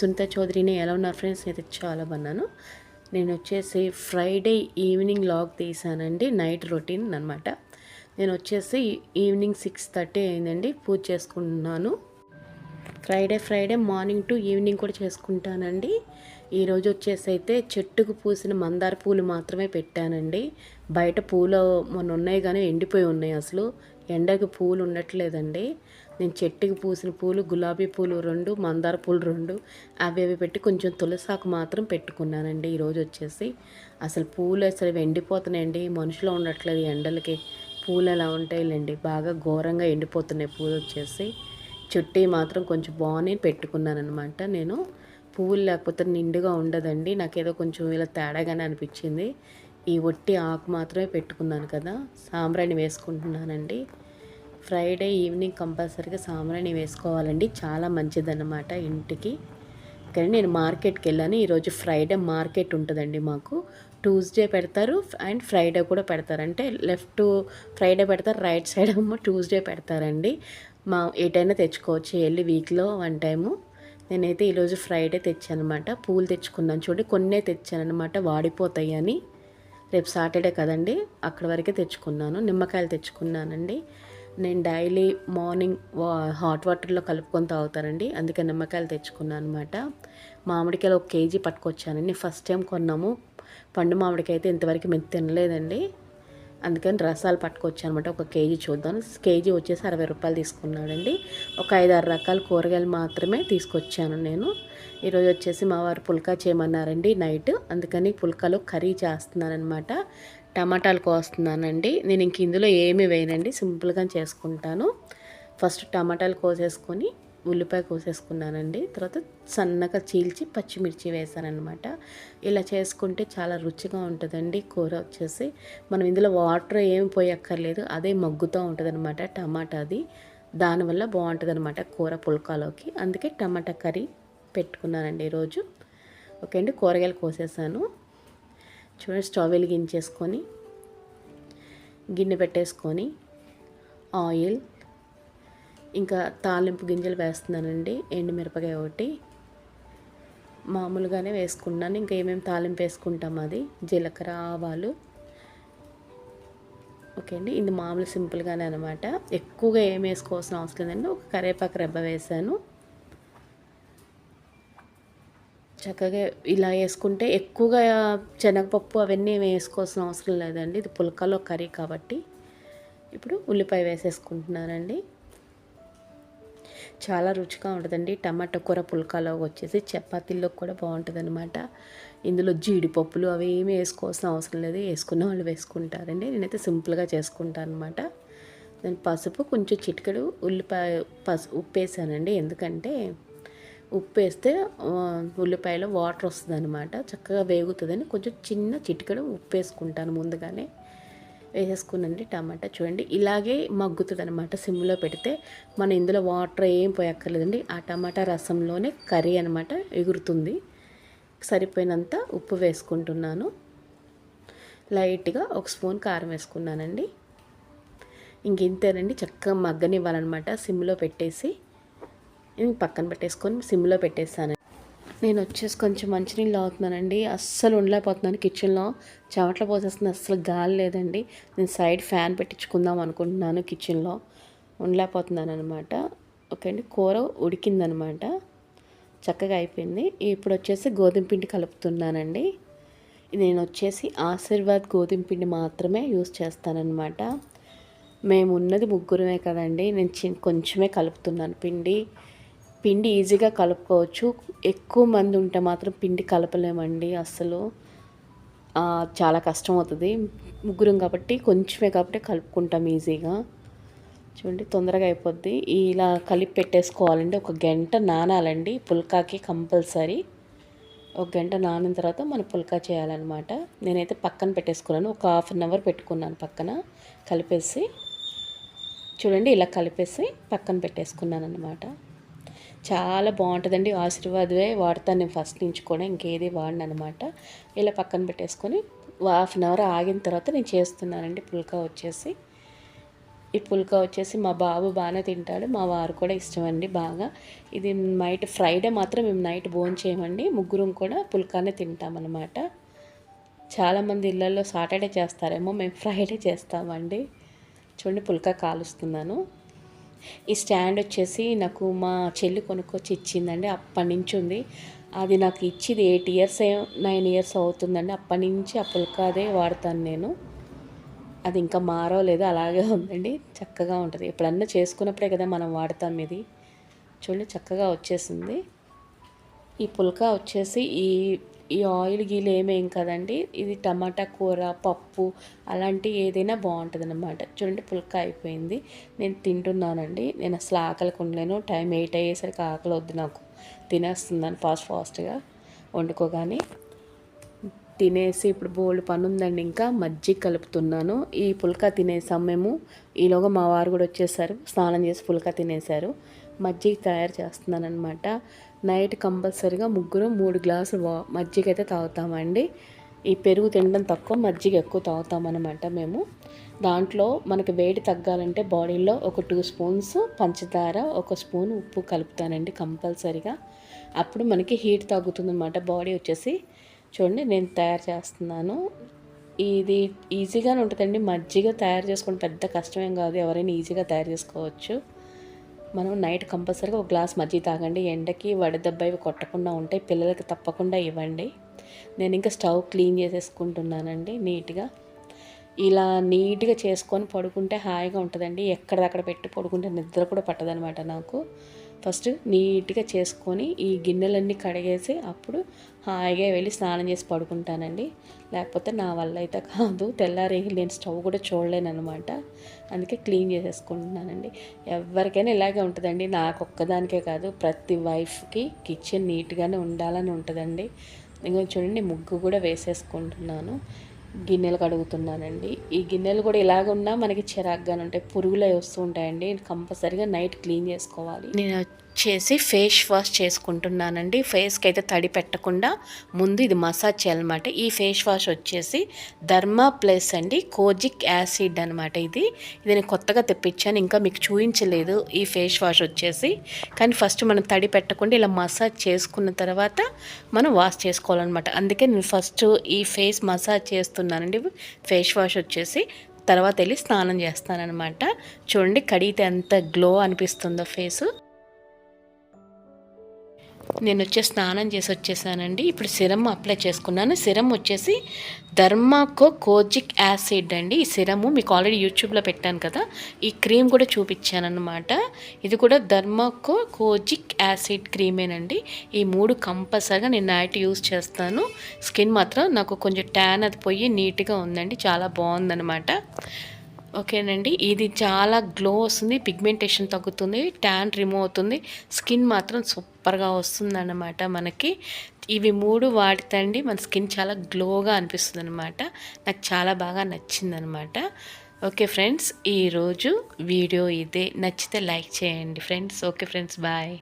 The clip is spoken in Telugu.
సునీత చౌదరిని ఎలా ఉన్నారు ఫ్రెండ్స్? అయితే చాలా బాగున్నాను. నేను వచ్చేసి ఫ్రైడే ఈవినింగ్ లాగ్ తీసానండి నైట్ రొటీన్ అనమాట నేను వచ్చేసి ఈవినింగ్ సిక్స్ థర్టీ అయిందండి పూజ చేసుకుంటున్నాను. Friday Friday morning to evening కూడా చేసుకుంటానండి. ఈరోజు వచ్చేసి అయితే చెట్టుకు పూసిన మందార పూలు మాత్రమే పెట్టానండి. బయట పూలు మొన్న ఉన్నాయి కానీ ఎండిపోయి ఉన్నాయి అసలు. ఎండకు పూలు ఉండట్లేదండి. నేను చెట్టుకి పూసిన పూలు గులాబీ పూలు రెండు మందార పూలు రెండు అవి అవి పెట్టి కొంచెం తులసాకు మాత్రం పెట్టుకున్నానండి ఈరోజు వచ్చేసి. అసలు పూలు అసలు ఎండిపోతున్నాయండి. మనుషులు ఉండట్లేదు ఎండలకి. పూలు ఎలా ఉంటాయిలేండి. బాగా ఘోరంగా ఎండిపోతున్నాయి పూలు వచ్చేసి. చుట్టి మాత్రం కొంచెం బాగానే పెట్టుకున్నాను అనమాట నేను పువ్వులు లేకపోతే నిండుగా ఉండదండి. నాకేదో కొంచెం ఇలా తేడాగానే అనిపించింది. ఈ ఒట్టి ఆకు మాత్రమే పెట్టుకున్నాను కదా సాంబ్రాణి వేసుకుంటున్నానండి. ఫ్రైడే ఈవినింగ్ కంపల్సరీగా సాంబ్రాణి వేసుకోవాలండి. చాలా మంచిదన్నమాట ఇంటికి. కానీ నేను మార్కెట్కి వెళ్ళాను. ఈరోజు ఫ్రైడే మార్కెట్ ఉంటుందండి మాకు. ట్యూస్డే పెడతారు అండ్ ఫ్రైడే కూడా పెడతారు. అంటే లెఫ్ట్ ఫ్రైడే పెడతారు రైట్ సైడ్ ఏమో ట్యూస్డే పెడతారండి. మా ఏటైనా తెచ్చుకోవచ్చు. వెళ్ళి వీక్లో వన్ టైము నేనైతే ఈరోజు ఫ్రైడే తెచ్చానమాట పూలు తెచ్చుకున్నాను. చూడండి కొన్నే తెచ్చానమాట వాడిపోతాయి అని. రేపు సాటర్డే కదండి అక్కడ వరకే తెచ్చుకున్నాను. నిమ్మకాయలు తెచ్చుకున్నానండి. నేను డైలీ మార్నింగ్ హాట్ వాటర్లో కలుపుకొని తాగుతానండి. అందుకే నిమ్మకాయలు తెచ్చుకున్నాను అనమాట మామిడికాయలు ఒక కేజీ పట్టుకొచ్చానండి. ఫస్ట్ టైం కొన్నాము. పండు మామిడికాయ అయితే ఇంతవరకు మేము తినలేదండి. అందుకని రసాలు పట్టుకొచ్చాను అనమాట ఒక కేజీ చూద్దాం. కేజీ వచ్చేసి అరవై రూపాయలు తీసుకున్నాడండి. ఒక ఐదు ఆరు రకాల కూరగాయలు మాత్రమే తీసుకొచ్చాను నేను. ఈరోజు వచ్చేసి మా వారు పుల్కా చేయమన్నారండి నైట్. అందుకని పుల్కాలో కర్రీ చేస్తున్నానమాట టమాటాలు కోస్తున్నానండి. నేను ఇంక ఇందులో ఏమి వేయనండి. సింపుల్గా చేసుకుంటాను. ఫస్ట్ టమాటాలు కోసేసుకొని ఉల్లిపాయ కోసేసుకున్నానండి. తర్వాత సన్నగా చీల్చి పచ్చిమిర్చి వేసానమాట ఇలా చేసుకుంటే చాలా రుచిగా ఉంటుందండి కూర వచ్చేసి. మనం ఇందులో వాటర్ ఏమి పోయక్కర్లేదు అదే మగ్గుతూ ఉంటుంది అనమాట టమాటాది దానివల్ల బాగుంటుంది అనమాట కూర పుల్కాలోకి. అందుకే టమాటా కర్రీ పెట్టుకున్నానండి ఈరోజు. ఓకే అండి కూరగాయలు కోసేసాను. చూడండి స్టవ్ వెలిగించేసుకొని గిన్నె పెట్టేసుకొని ఆయిల్ ఇంకా తాలింపు గింజలు వేస్తున్నానండి ఎండుమిరపకాయ ఒకటి. మామూలుగానే వేసుకున్నాను ఇంకా ఏమేమి తాలింపు వేసుకుంటాం అది. జీలకర్ర ఆవాలు. ఓకే అండి ఇది మామూలు సింపుల్గానే అనమాట ఎక్కువగా ఏం వేసుకోవాల్సిన అవసరం లేదండి ఒక కరివేపాకు రెబ్బ వేసాను. చక్కగా ఇలా వేసుకుంటే ఎక్కువగా శనగపప్పు అవన్నీ వేసుకోవాల్సిన అవసరం లేదండి. ఇది పుల్కలో కర్రీ కాబట్టి. ఇప్పుడు ఉల్లిపాయ వేసేసుకుంటున్నానండి. చాలా రుచిగా ఉంటుందండి. టమాటా కూర పుల్కాలో వచ్చేసి చపాతీల్లో కూడా బాగుంటుంది అనమాట ఇందులో జీడిపప్పులు అవి ఏమి వేసుకోవాల్సిన అవసరం లేదు. వేసుకున్న వాళ్ళు వేసుకుంటారండి. నేనైతే సింపుల్గా చేసుకుంటాను అనమాట నేను పసుపు కొంచెం చిటికెడు ఉల్లిపాయ పసు ఉప్పు వేసానండి ఎందుకంటే ఉప్పు వేస్తే ఉల్లిపాయలో వాటర్ వస్తుంది అనమాట చక్కగా వేగుతుందని కొంచెం చిన్న చిటికెడు ఉప్పు వేసుకుంటాను ముందుగానే. వేసేసుకునండి టమాటా. చూడండి ఇలాగే మగ్గుతుంది అనమాట సిమ్లో పెడితే. మనం ఇందులో వాటర్ ఏం పోయక్కర్లేదండి. ఆ టమాటా రసంలోనే కర్రీ అనమాట ఎగురుతుంది. సరిపోయినంత ఉప్పు వేసుకుంటున్నాను. లైట్గా ఒక స్పూన్ కారం వేసుకున్నానండి. ఇంకెంతేనండి చక్కగా మగ్గనివ్వాలన్నమాట సిమ్లో పెట్టేసి. పక్కన పెట్టేసుకొని సిమ్లో పెట్టేస్తాను నేను వచ్చేసి కొంచెం మంచినీళ్ళు అవుతున్నానండి అస్సలు ఉండలేకపోతున్నాను కిచెన్లో చెమటలు పోసేస్తుంది అస్సలు గాలి లేదండి. నేను సైడ్ ఫ్యాన్ పెట్టించుకుందాం అనుకుంటున్నాను కిచెన్లో ఉండలేకపోతున్నాను అనమాట ఓకే అండి కూర ఉడికిందనమాట చక్కగా అయిపోయింది. ఇప్పుడు వచ్చేసి గోధుమ పిండి కలుపుతున్నానండి. నేను వచ్చేసి ఆశీర్వాద్ గోధుమ పిండి మాత్రమే యూస్ చేస్తానన్నమాట. మేము ఉన్నది ముగ్గురమే కదండి. నేను కొంచెమే కలుపుతున్నాను పిండి. పిండి ఈజీగా కలుపుకోవచ్చు. ఎక్కువ మంది ఉంటే మాత్రం పిండి కలపలేమండి అస్సలు. చాలా కష్టం అవుతుంది ముగ్గురం కాబట్టి కొంచెమే కాబట్టి కలుపుకుంటాం ఈజీగా. చూడండి తొందరగా అయిపోద్ది. ఇలా కలిపి పెట్టేసుకోవాలండి. ఒక గంట నానాలండి. పుల్కాకి కంపల్సరీ. ఒక గంట నానిన తర్వాత మనం పుల్కా చేయాలన్నమాట. నేనైతే పక్కన పెట్టేసుకున్నాను. ఒక హాఫ్ అన్ అవర్ పెట్టుకున్నాను పక్కన. కలిపేసి. చూడండి ఇలా కలిపేసి పక్కన పెట్టేసుకున్నాను అనమాట చాలా బాగుంటుందండి. ఆశీర్వాదే వాడతాను నేను ఫస్ట్ నుంచి కూడా. ఇంకేది వాడిన అనమాట ఇలా పక్కన పెట్టేసుకొని హాఫ్ అన్ అవర్ ఆగిన తర్వాత నేను చేస్తున్నానండి. పుల్కా వచ్చేసి. ఈ పుల్కా వచ్చేసి మా బాబు బాగానే తింటాడు. మా వారు కూడా ఇష్టం అండి బాగా. ఇది నైట్ ఫ్రైడే మాత్రం మేము నైట్ భోజనం చేయమండి. ముగ్గురం కూడా పుల్కానే తింటామన్నమాట. చాలామంది ఇళ్ళల్లో సాటర్డే చేస్తారేమో మేము ఫ్రైడే చేస్తామండి. చూడండి పుల్కా కాలుస్తున్నాను. స్టాండ్ వచ్చేసి నాకు మా చెల్లి కొనుక్కొచ్చి ఇచ్చిందండి అప్పటి నుంచి ఉంది. అది నాకు ఇచ్చింది ఎయిట్ ఇయర్స్ నైన్ ఇయర్స్ అవుతుందండి. అప్పటి నుంచి ఆ పుల్కాదే వాడతాను నేను. అది ఇంకా మారవలేదు అలాగే ఉందండి. చక్కగా ఉంటుంది. ఎప్పుడన్నా చేసుకున్నప్పుడే కదా మనం వాడతాం ఇది. చూడండి చక్కగా వచ్చేసింది. ఈ పుల్కా వచ్చేసి ఈ ఈ ఆయిల్ గీలు ఏమేం కదండి? ఇది టమాటా కూర పప్పు అలాంటి ఏదైనా బాగుంటుంది అనమాట చూడండి పుల్క అయిపోయింది. నేను తింటున్నానండి. నేను అసలు ఆకలికి ఉండలేను టైం ఎయిట్ అయ్యేసరికి ఆకలి వద్దు నాకు. తినేస్తున్నాను ఫాస్ట్ ఫాస్ట్గా. వండుకోగానే తినేసి ఇప్పుడు బోల్డ్ పని ఉందండి ఇంకా. మజ్జిగ కలుపుతున్నాను. ఈ పుల్కా తినేసాం మేము. ఈలోగా మా వారు కూడా వచ్చేసారు. స్నానం చేసి పుల్కా తినేశారు మజ్జిగ తయారు చేస్తున్నాను అనమాట నైట్ కంపల్సరీగా ముగ్గురు మూడు గ్లాసులు వా మజ్జిగ అయితే తాగుతామండి. ఈ పెరుగు తినడం తక్కువ మజ్జిగ ఎక్కువ తాగుతామన్నమాట మేము. దాంట్లో మనకి వేడి తగ్గాలంటే బాడీలో ఒక టూ స్పూన్స్ పంచదార ఒక స్పూన్ ఉప్పు కలుపుతానండి కంపల్సరీగా. అప్పుడు మనకి హీట్ తగ్గుతుందన్నమాట బాడీ వచ్చేసి. చూడండి నేను తయారు చేస్తున్నాను. ఇది ఈజీగానే ఉంటుందండి. మజ్జిగ తయారు చేసుకుంటే పెద్ద కష్టమేం కాదు. ఎవరైనా ఈజీగా తయారు చేసుకోవచ్చు. మనం నైట్ కంపల్సరీగా ఒక గ్లాస్ మజ్జిగ తాగండి. ఎండకి వడదెబ్బ ఇవి కొట్టకుండా ఉంటాయి పిల్లలకి తప్పకుండా ఇవ్వండి. నేను ఇంకా స్టవ్ క్లీన్ చేసేసుకుంటున్నానండి నీట్గా. ఇలా నీట్గా చేసుకొని పడుకుంటే హాయిగా ఉంటుందండి. ఎక్కడదక్కడ పెట్టి పడుకుంటే నిద్ర కూడా పట్టదనమాట నాకు. ఫస్ట్ నీట్గా చేసుకొని ఈ గిన్నెలన్నీ కడిగేసి అప్పుడు హాయిగా వెళ్ళి స్నానం చేసి పడుకుంటానండి. లేకపోతే నా వల్ల అయితే కాదు. తెల్లారి నేను స్టవ్ కూడా చూడలేను అనమాట అందుకే క్లీన్ చేసేసుకుంటున్నానండి. ఎవరికైనా ఇలాగే ఉంటుందండి. నాకు ఒక్కదానికే కాదు. ప్రతి వైఫ్కి కిచెన్ నీట్గానే ఉండాలని ఉంటుందండి. ఇంకా చూడండి ముగ్గు కూడా వేసేసుకుంటున్నాను. గిన్నెలు కడుగుతున్నానండి. ఈ గిన్నెలు కూడా ఇలాగున్నా మనకి చిరాగ్గానే ఉంటాయి. పురుగులు వస్తూ ఉంటాయండి. కంపల్సరీగా నైట్ క్లీన్ చేసుకోవాలి. నేను చేసి ఫేస్ వాష్ చేసుకుంటున్నానండి. ఫేస్కి అయితే తడి పెట్టకుండా ముందు ఇది మసాజ్ చేయాలన్నమాట. ఈ ఫేస్ వాష్ వచ్చేసి ధర్మా ప్లస్ అండి కోజిక్ యాసిడ్ అనమాట ఇది. ఇది నేను కొత్తగా తెప్పించాను ఇంకా మీకు చూపించలేదు ఈ ఫేస్ వాష్ వచ్చేసి. కానీ ఫస్ట్ మనం తడి పెట్టకుండా ఇలా మసాజ్ చేసుకున్న తర్వాత మనం వాష్ చేసుకోవాలన్నమాట. అందుకే నేను ఫస్ట్ ఈ ఫేస్ మసాజ్ చేస్తున్నానండి. ఫేస్ వాష్ వచ్చేసి తర్వాత వెళ్ళి స్నానం చేస్తానన్నమాట. చూడండి కడిగితే ఎంత గ్లో అనిపిస్తుందో ఫేసు. నేను వచ్చి స్నానం చేసి వచ్చేసానండి. ఇప్పుడు సిరమ్ అప్లై చేసుకున్నాను. సిరమ్ వచ్చేసి ధర్మాకో కోజిక్ యాసిడ్ అండి. ఈ సిరము మీకు ఆల్రెడీ యూట్యూబ్లో పెట్టాను కదా. ఈ క్రీమ్ కూడా చూపించాను ఇది కూడా ధర్మాకో కోజిక్ యాసిడ్ క్రీమేనండి. ఈ మూడు కంపల్సరిగా నేను నైట్ యూస్ చేస్తాను. స్కిన్ మాత్రం నాకు కొంచెం ట్యాన్ అది పోయి నీట్గా ఉందండి. చాలా బాగుందనమాట ఓకేనండి. ఇది చాలా గ్లో వస్తుంది పిగ్మెంటేషన్ తగ్గుతుంది ట్యాన్ రిమూవ్ అవుతుంది. స్కిన్ మాత్రం సూపర్గా వస్తుంది అన్నమాట మనకి. ఇవి మూడు వాడితండి మన స్కిన్ చాలా గ్లోగా అనిపిస్తుంది అనమాట నాకు చాలా బాగా నచ్చిందనమాట ఓకే ఫ్రెండ్స్ ఈరోజు వీడియో ఇదే. నచ్చితే లైక్ చేయండి ఫ్రెండ్స్. Okay friends bye.